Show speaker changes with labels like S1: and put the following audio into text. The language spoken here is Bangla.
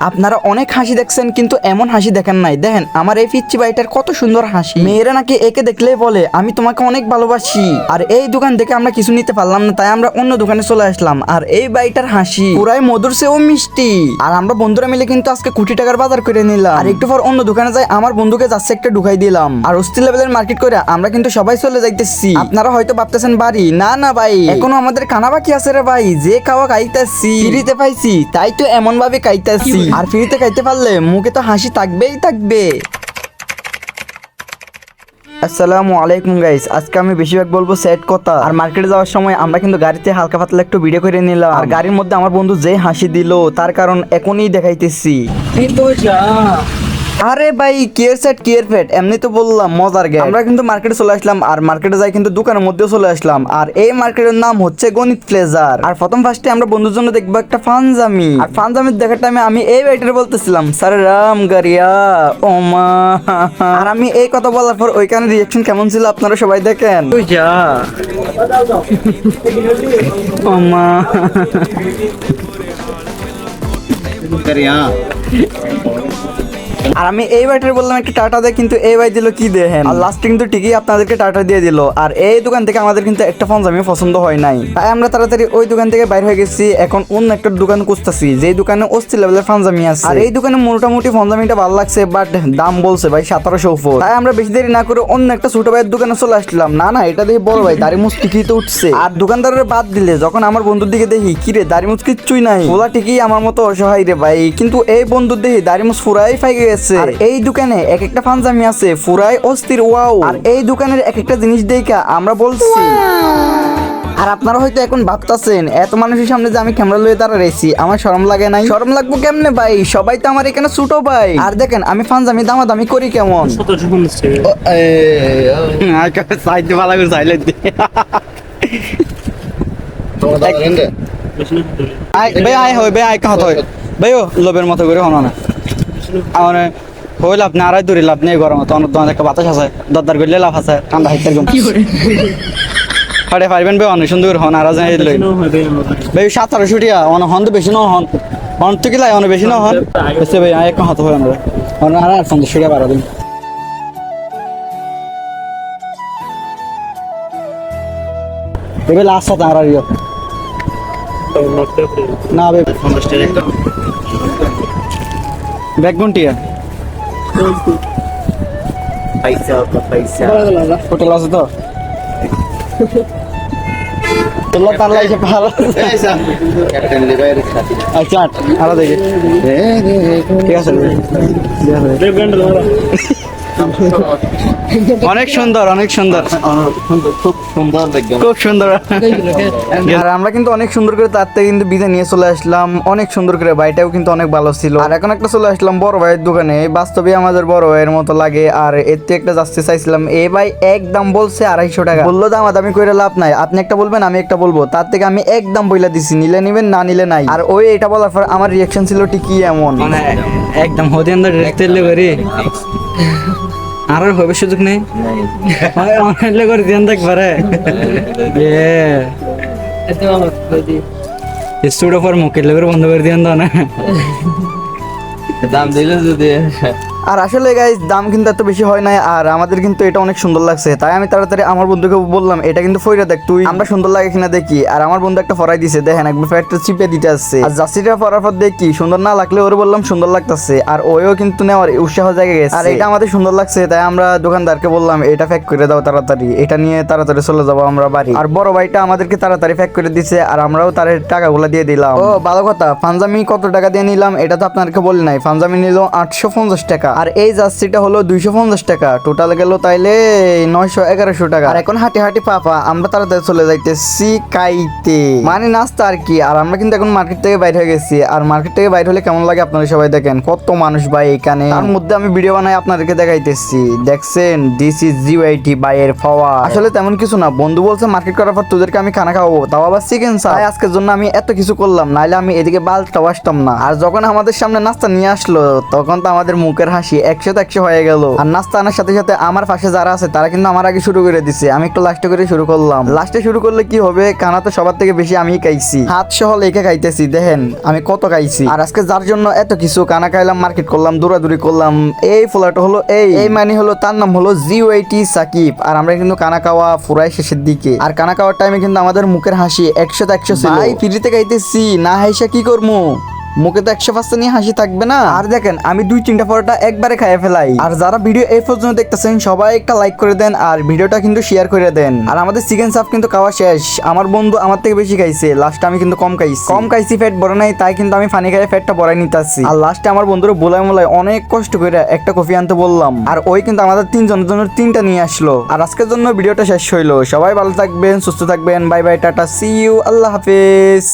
S1: আপনারা অনেক হাসি দেখছেন, কিন্তু এমন হাসি দেখেন নাই। দেখেন, আমার এই পিচ্ছি বাড়িটার কত সুন্দর হাসি। মেয়েরা নাকি একে দেখলেই বলে, আমি তোমাকে অনেক ভালোবাসি। আর এই দোকান থেকে আমরা কিছু নিতে পারলাম না, তাই আমরা অন্য দোকানে চলে আসলাম। আর এই বাড়িটার হাসি পুরাই মধুর সেও মিষ্টি। আর আমরা বন্ধুরা মিলে কিন্তু আজকে কোটি টাকার বাজার করে নিলাম। আর একটু পর অন্য দোকানে যাই, আমার বন্ধুকে যাচ্ছে একটা ঢুকাই দিলাম। আর অস্থির লেভেলের মার্কেট করে আমরা কিন্তু সবাই চলে যাইতেছি। আপনারা হয়তো ভাবতেছেন, বাড়ি? না না, ভাই। এখনও আমাদের কানা বাকি আছে রে ভাই, যে খাওয়া খাইতেছি, ফ্রিতে পাইছি, তাই তো এমন ভাবে খাইতেছি। আর ফ্রিতে খাইতে পারলে মুখে তো হাসি থাকবেই থাকবে। আসসালামু আলাইকুম গাইস আজকে আমি বেশিরভাগ বলব সেট কথা। আর মার্কেটে যাওয়ার সময় আমরা কিন্তু গাড়িতে হালকা পাতলা একটু ভিডিও করে নিলাম। আর গাড়ির মধ্যে আমার বন্ধু যে হাসি দিল, তার কারণ এখনই দেখাইতেছি। আরে ভাই কেয়ার সেট কেয়ার ফেট এমনি তো বললাম মজার গে আমরা কিন্তু মার্কেটে চলে আসলাম আর মার্কেটে যাই কিন্তু দোকানের মধ্যেও চলে আসলাম। আর এই মার্কেটের নাম হচ্ছে গণিত প্লেজার আর প্রথম ফার্স্টে আমরা বন্ধুর জন্য দেখব একটা ফানজামি। আর ফানজামি দেখার টাইমে আমি এই বাইটারে বলতেছিলাম স্যার রাম গারিয়া ও মা। আর আমি এই কথা বলার পর ওইখানে রিয়াকশন কেমন ছিল আপনারা সবাই দেখেন? যা। ও মা। আর আমি এই বাইটারে বললাম একটা টাটা দে, কিন্তু এই বাই দিল কি দেখেন আর লাস্টে কিন্তু ঠিকই আপনাদেরকে টাটা দিয়ে দিল। আর এই দোকান থেকে আমাদের কিন্তু একটা ফোন আমি পছন্দ হয় নাই। তাই আমরা তাড়াতাড়ি ওই দোকান থেকে বাইর হয়ে গেছি, এখন অন্য একটা দোকান খুঁজতেছি। যে দোকানে অস্থির লেভেলের ফানজামি আছে। আর এই দোকানে মোটামুটি ফোন ফানজামিটা ভালো লাগছে বাট দাম বলছে ভাই সতেরোশো উপর। তাই আমরা বেশি দেরি না করে অন্য একটা ছোট ভাইয়ের দোকানে চলে আসলাম। না না, এটা দেখি বড় ভাই, দাড়ি মুচকি তো উঠছে। আর দোকানদারের বাদ দিলে, যখন আমার বন্ধুর দিকে দেখি কিরে দাড়ি মুচ কিচ্ছুই নাই? ওলা ঠিকই আমার মতো অসহায় রে ভাই। কিন্তু এই বন্ধুর দেখি দাড়ি মুচ ফুরাই ফাইকে গেছে। আর এই দোকানে এক একটা ফানজামি আছে ফুরাই অস্থির ওয়াও। আর এই দোকানের এক একটা জিনিস দেখা আমরা বলছি। আর আপনারা হয়তো এখন ভাবতাছেন এত মানুষের সামনে যে আমি ক্যামেরা লয়ে দাঁড়া রয়েছি আমার শরম লাগে নাই? শরম লাগবো কেমনে ভাই? সবাই তো আমার এখানে ছোটো ভাই। আর দেখেন আমি ফানজামি দামাদামি করি কেমন? সাইড ভালো করে সাইলেন্ট ভাই আয় হয় ভাই আয় কাহত হয়। ভাই ও লোভের মতো করে হনো না আমার হইল আপনি আড়াই দূরে লাভ নেই গরম তো অনেক তোমার একটা বাতাস আছে দরদার করলে লাভ আছে ঠান্ডা হাইতে এরকম ফাড়ে পারবেন ভাই অনেক সুন্দর হন আর যাই লই। ভাই সাত আড়াইশো টিয়া অন হন তো বেশি ন হন। হন তো কি লাই অনেক বেশি ন হন। বেশি ভাই এক হাত হয় আমরা অন আর আর পঞ্চাশ টাকা বাড়া দিন। এবার লাস্ট সাথে আর আর ইয়ে না ভাই ব্যাকগ্রাউন্ড টিয়া হোটেল আছে তো? তোলা তাল্লা এসে ভালো আচ্ছা আট আরও দেখি। ঠিক আছে। অনেক সুন্দর অনেক সুন্দর। খুব সুন্দর। আর আমরা কিন্তু অনেক সুন্দর করে তার থেকে কিন্তু বিদে নিয়ে চলে আসলাম। অনেক সুন্দর করে বাড়িটাও কিন্তু অনেক ভালো ছিল। আর এখন একটা চলে আসলাম বড় ভাইয়ের দোকানে। বাস্তবে আমাদের বড় ভাইয়ের মতো লাগে। আর এর থেকে একটা যাচ্ছে চাইছিলাম এই ভাই একদম বলছে আড়াইশো টাকা। বলল দাম দামি করে লাভ নাই। আপনি একটা বলবেন আমি একটা বলব। তার থেকে আমি একদম বইলা দিছি। নিলে নিবেন না নিলে নাই। আর ওই এটা বলার পর আমার রিয়াকশন ছিল ঠিকই এমন।
S2: মানে একদম হতে দেখতে করি। আর হবে সুযোগ নেই? অনলাইন করে দেখ পারে। স্টুডিও পর মুখের লোকের বন্ধ করে দিয়ে দাও না।
S3: দাম দিলে যদি।
S1: আর আসলে গাইজ দাম কিন্তু এত বেশি হয় নাই, আর আমাদের কিন্তু এটা অনেক সুন্দর লাগছে। তাই আমি তাড়াতাড়ি আমার বন্ধুকে বললাম, এটা কিন্তু ফইরা দেখ, তুই আমরা সুন্দর লাগে কিনা দেখি। আর আমার বন্ধু একটা ফরাই দিছে, দেখেন, একবার ফ্যাটটা চিপে দিতে আসছে। আর জার্সিটা পরার পর দেখি, সুন্দর না লাগলে ওরে বললাম সুন্দর লাগতেছে, আর ওইও কিন্তু নেওয়ার উৎসাহ জায়গা গেছে। আর এটা আমাদের সুন্দর লাগছে, তাই আমরা দোকানদারকে বললাম, এটা প্যাক করে দাও তাড়াতাড়ি, এটা নিয়ে তাড়াতাড়ি চলে যাব আমরা বাড়ি। আর বড় ভাইটা আমাদেরকে তাড়াতাড়ি প্যাক করে দিছে, আর আমরাও তার টাকাগুলো দিয়ে দিলাম। ও, ভালো কথা, পাঞ্জামি কত টাকা দিয়ে নিলাম, এটা তো আপনাদেরকে বলি নাই, পাঞ্জামি নিল আটশো পঞ্চাশ টাকা। আর এই জার্সিটা হলো দুইশো পঞ্চাশ টাকা। টোটাল গেল তাইলে নয়শো এগারোশো টাকা। আর এখন হাঁটি হাঁটি পাপা আমরা তাড়াতাড়ি চলে যাইতেছি কাইতে। মানে নাস্তা আর কি আর আমরা কিন্তু এখন মার্কেট থেকে বাইরে হয়ে গেছি। আর মার্কেট থেকে বাইরে হলে কেমন লাগে আপনারা সবাই দেখেন। কত মানুষ ভাই এখানে। তার মধ্যে আমি ভিডিও বানাই আপনাদেরকে দেখাইতেছি। দেখছেন দিস ইজ জিওআইটি বাইয়ের ফাওয়া আসলে তেমন কিছু না বন্ধু বলছে মার্কেট করার পর তোদেরকে আমি খানা খাওয়াবো। তাও আবার চিকেন চাই আজকের জন্য আমি এত কিছু করলাম নাইলে আমি এদিকে বালটাও আসতাম না। আর যখন আমাদের সামনে নাস্তা নিয়ে আসলো তখন তো আমাদের মুখের হাসি হাসি একসাথে একশো হয়ে গেল। আর নাস্তা আনার সাথে সাথে আমার পাশে যারা আছে, তারা কিন্তু আমার আগে শুরু করে দিছে। আমি একটু লাস্টে করে শুরু করলাম। লাস্টে শুরু করলে কি হবে? কানা তো সবার থেকে বেশি আমি খাইছি। হাত সহ লেখা খাইতেছি, দেখেন আমি কত খাইছি। আর আজকে যার জন্য এত কিছু কানা খাইলাম মার্কেট করলাম, দৌড়াদৌড়ি করলাম, এই ফ্ল্যাট হলো এই। এই মানে হলো তার নাম হলো জিও এইটি সাকিব। আর আমরা কিন্তু কানা খাওয়া ফুরাই শেষের দিকে। আর কানা খাওয়ার টাইমে কিন্তু আমাদের মুখের হাসি একশো একশো ছিল। ভাই ফ্রিতে খাইতেছি, না হাইসা কি করব মুখে তো একশো পার্সেন্ট হাসি থাকবে না। আর দেখেন, আমি দুই তিনটা পরোটা একবারে খাইয়ে ফেলাই। আর যারা ভিডিও এই পর্যন্ত দেখতেছেন, সবাই একটা লাইক করে দেন আর ভিডিওটা কিন্তু শেয়ার করে দেন। আর আমাদের চিকেন সাপ কিন্তু খাওয়া শেষ। আমার বন্ধু আমার থেকে বেশি খাইছে লাস্টে আমি কিন্তু কম খাইছি। কম খাইছি ফ্যাট বড় নাই, তাই কিন্তু আমি পানি খাই ফ্যাটটা বড়াই নিতেছি। আর লাস্টে আমার বন্ধুরা বোলাই মোলাই অনেক কষ্ট করে একটা কফি আনতে বললাম। আর ওই কিন্তু আমাদের তিনজনের জন্য তিনটা নিয়ে আসলো। আর আজকের জন্য ভিডিওটা শেষ হইল। সবাই ভালো থাকবেন, সুস্থ থাকবেন। Bye bye ta-ta. See you আল্লাহ হাফেজ।